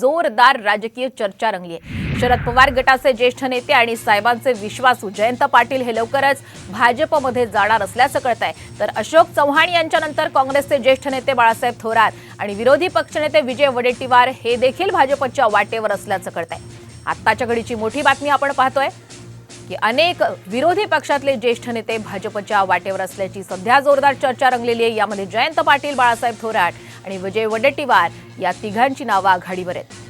जोरदार राजकीय चर्चा रंगली आहे. शरद पवार गटाचे ज्येष्ठ नेते आणि साहेबांचे विश्वासू जयंत पाटील हे लवकरच भाजपमध्ये जाणार असल्याचं कळत आहे तर अशोक चव्हाण यांच्यानंतर काँग्रेसचे ज्येष्ठ नेते बाळासाहेब थोरात आणि विरोधी पक्षनेते विजय वडेट्टीवार हे देखील भाजपच्या वाटेवर असल्याचं कळत आहे आत्ताच्या घडीची मोठी बातमी आपण पाहतोय. की अनेक विरोधी पक्षातले ज्येष्ठ नेते भाजपच्या वाटेवर असल्याची सध्या जोरदार चर्चा रंगलेली आहे. यामध्ये जयंत पाटील बाळासाहेब थोराट आणि विजय वडेट्टीवार या तिघांची नावं आघाडीवर आहेत.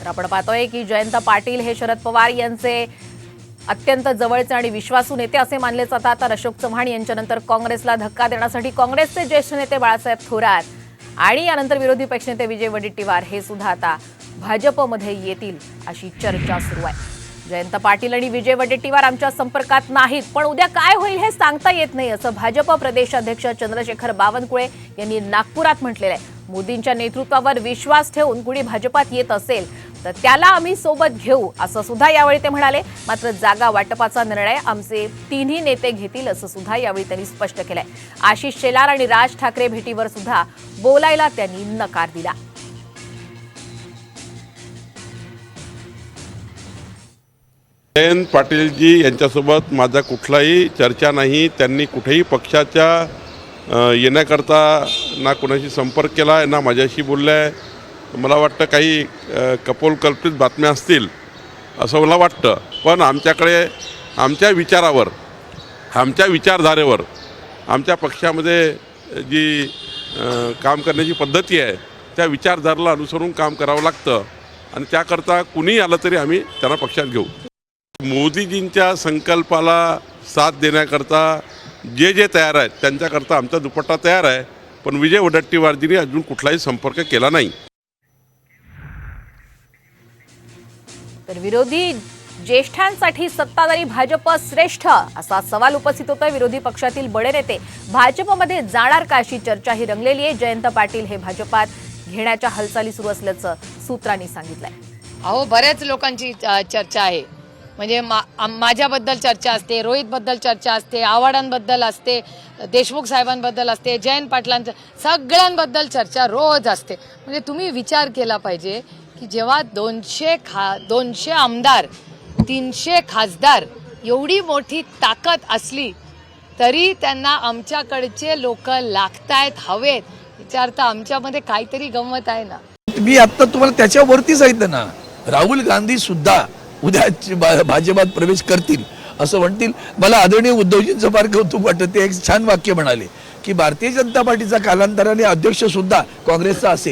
तर आपण पाहतोय की जयंत पाटील हे शरद पवार यांचे अत्यंत जवळचे आणि विश्वासू नेते असे मानले जातात. तर अशोक चव्हाण यांच्यानंतर काँग्रेसला धक्का देण्यासाठी काँग्रेसचे ज्येष्ठ नेते बाळासाहेब थोरात आणि यानंतर विरोधी पक्षनेते विजय वडेट्टीवार हे सुद्धा आता भाजपमध्ये येतील अशी चर्चा सुरू आहे. जयंत पाटील आणि विजय वडेट्टीवार आमच्या संपर्कात नाहीत पण उद्या काय होईल हे सांगता येत नाही असं भाजप प्रदेशाध्यक्ष चंद्रशेखर बावनकुळे यांनी नागपुरात म्हटलेलं आहे. मोदींच्या नेतृत्वावर विश्वास ठेवून कुणी भाजपात येत असेल तर त्याला आम्ही सोबत घेऊ असं सुद्धा यावेळी ते म्हणाले. मात्र जागा वाटपाचा निर्णय आमचे तिन्ही नेते घेतील असं सुद्धा यावेळी त्यांनी स्पष्ट केलंय. आशिष शेलार आणि राज ठाकरे भेटीवर सुद्धा बोलायला त्यांनी नकार दिला. जयंत पाटीलजी यांच्यासोबत माझा कुठलाही चर्चा नाही. त्यांनी कुठेही पक्षाच्या येण्याकरता ना कोणाशी संपर्क केला ना माझ्याशी बोललं आहे मला वाटतं काही अ, कपोलकल्पित बातम्या असतील असं मला वाटतं. पण आमच्याकडे आमच्या विचारावर आमच्या विचारधारेवर आमच्या पक्षामध्ये जी काम करण्याची पद्धती आहे त्या विचारधारेला अनुसरून काम करावं लागतं. आणि त्याकरता कुणीही आलं तरी आम्ही त्यांना पक्षात घेऊ. मोदीजींच्या संकल्पाला साथ देण्याकरता जे जे तयार आहेत त्यांच्याकरता आमचा दुपट्टा तयार आहे. पण विजय वडट्टीवारजींनी अजून कुठलाही संपर्क केला नाही. तर विरोधी ज्येष्ठांसाठी सत्ताधारी भाजप श्रेष्ठ असा सवाल उपस्थित होतोय. विरोधी पक्षातील बडे नेते भाजपमध्ये जाणार का अशी चर्चा ही रंगलेली आहे. जयंत पाटील हे भाजपात घेण्याच्या हालचाली सुरू असल्याचं सूत्रांनी सांगितलंय. अहो बऱ्याच लोकांची चर्चा आहे. म्हणजे मा माझ्याबद्दल चर्चा असते रोहितबद्दल चर्चा असते आव्हाडांबद्दल असते देशमुख साहेबांबद्दल असते जयंत पाटलांचं सगळ्यांबद्दल चर्चा रोज असते. म्हणजे तुम्ही विचार केला पाहिजे की जेव्हा दोनशे खा दोनशे आमदार तीनशे खासदार एवढी मोठी ताकद असली तरी त्यांना आमच्याकडचे लोक लागतायत हवेत. विचारता आमच्यामध्ये काहीतरी गंमत आहे ना? मी आता तुम्हाला त्याच्यावरती सांगितलं ना. राहुल गांधी सुद्धा उद्या भाजपात प्रवेश करतील असं म्हणतील. मला आदरणीय उद्धवजींचं फार कौतुक वाटतं. ते एक छान वाक्य म्हणाले की भारतीय जनता पार्टीचा कालांतराने अध्यक्ष सुद्धा काँग्रेसचा असेल.